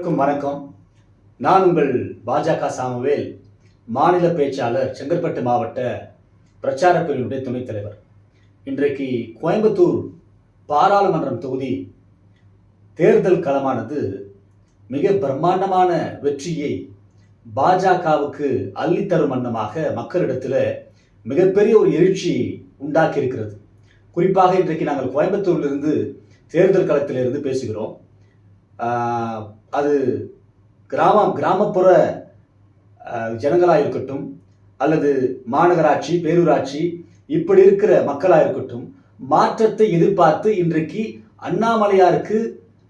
அனைவருக்கும் வணக்கம். நான் உங்கள் பாஜக சாமுவேல் மாநில பேச்சாளர் செங்கற்பட்டு மாவட்ட பிரச்சார பிரிவினுடைய துணைத் தலைவர். இன்றைக்கு கோயம்புத்தூர் பாராளுமன்றம் தொகுதி தேர்தல் களமானது மிக பிரம்மாண்டமான வெற்றியை பாஜகவுக்கு அள்ளித்தரும் வண்ணமாக மக்களிடத்தில் மிகப்பெரிய ஒரு எழுச்சி உண்டாக்கி இருக்கிறது குறிப்பாக இன்றைக்கு நாங்கள் கோயம்புத்தூரிலிருந்து தேர்தல் களத்திலிருந்து பேசுகிறோம். அது கிராமம் கிராமப்புற ஜனங்களாக இருக்கட்டும் அல்லது மாநகராட்சி பேரூராட்சி இப்படி இருக்கிற மக்களாக இருக்கட்டும் மாற்றத்தை எதிர்பார்த்து இன்றைக்கு அண்ணாமலையாருக்கு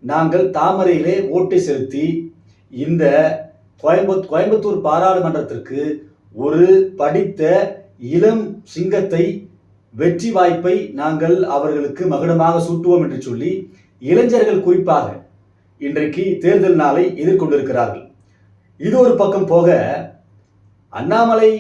நாங்கள் தாமரையிலே ஓட்டை செலுத்தி இந்த கோயம்புத் கோயம்புத்தூர் பாராளுமன்றத்திற்கு ஒரு படித்த இளம் சிங்கத்தை வெற்றி வாய்ப்பை நாங்கள் அவர்களுக்கு மகுடமாக சூட்டுவோம் என்று சொல்லி இளைஞர்கள் குறிப்பாக இன்றைக்கு தேர்தல் நாளை எதிர்கொண்டிருக்கிறார்கள். இது ஒரு பக்கம் போக அண்ணாமலை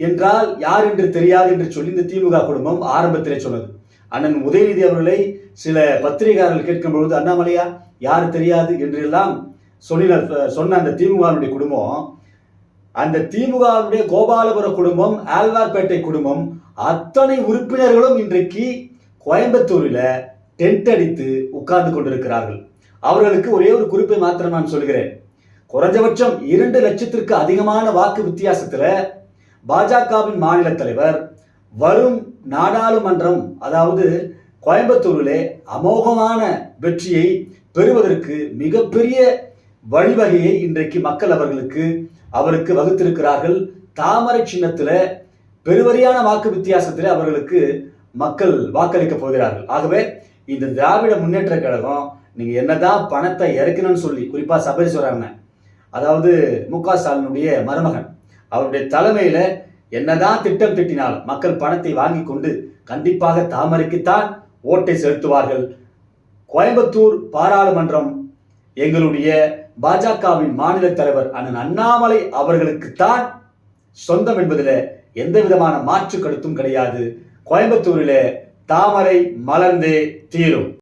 என்றால் யார் என்று தெரியாது என்று சொல்லி இந்த திமுக குடும்பம் ஆரம்பத்திலே சொன்னது. அண்ணன் உதயநிதி அவர்களை சில பத்திரிகையாளர்கள் கேட்கும் பொழுது அண்ணாமலையா யார் தெரியாது? என்றெல்லாம் சொல்லின சொன்ன அந்த திமுகவினுடைய குடும்பம் அந்த திமுகவுடைய கோபாலபுர குடும்பம் ஆழ்வார்பேட்டை குடும்பம் அத்தனை உறுப்பினர்களும் இன்றைக்கு கோயம்புத்தூரில் டென்ட் அடித்து உட்கார்ந்து கொண்டிருக்கிறார்கள். அவர்களுக்கு ஒரே ஒரு குறிப்பை மாத்திரம் நான் சொல்கிறேன் குறைஞ்சபட்சம் இரண்டு லட்சத்திற்கு அதிகமான வாக்கு வித்தியாசத்தில் பாஜகவின் மாநில தலைவர் வரும் நாடாளுமன்றம் அதாவது கோயம்புத்தூரிலே அமோகமான வெற்றியை பெறுவதற்கு மிகப்பெரிய வழிவகையை இன்றைக்கு மக்கள் அவர்களுக்கு அவருக்கு வகுத்திருக்கிறார்கள். தாமரை சின்னத்தில் பெருவரியான வாக்கு வித்தியாசத்தில் அவர்களுக்கு மக்கள் வாக்களிக்க போகிறார்கள். ஆகவே இந்த திராவிட முன்னேற்ற கழகம் நீங்கள் என்னதான் பணத்தை இறக்கணும்னு சொல்லி குறிப்பாக குறிப்பா சொல்கிறாங்க அதாவது மு க ஸ்டாலினுடைய மருமகன் அவருடைய தலைமையில் என்னதான் திட்டம் திட்டினால் மக்கள் பணத்தை வாங்கி கொண்டு கண்டிப்பாக தாமரைக்குத்தான் ஓட்டை செலுத்துவார்கள். கோயம்புத்தூர் பாராளுமன்றம் எங்களுடைய பாஜகவின் மாநில தலைவர் அண்ணன் அண்ணாமலை அவர்களுக்குத்தான் சொந்தம் என்பதில் எந்த விதமான மாற்று கருத்தும் கிடையாது. கோயம்புத்தூரில் தாமரை மலர்ந்தே தீரும்.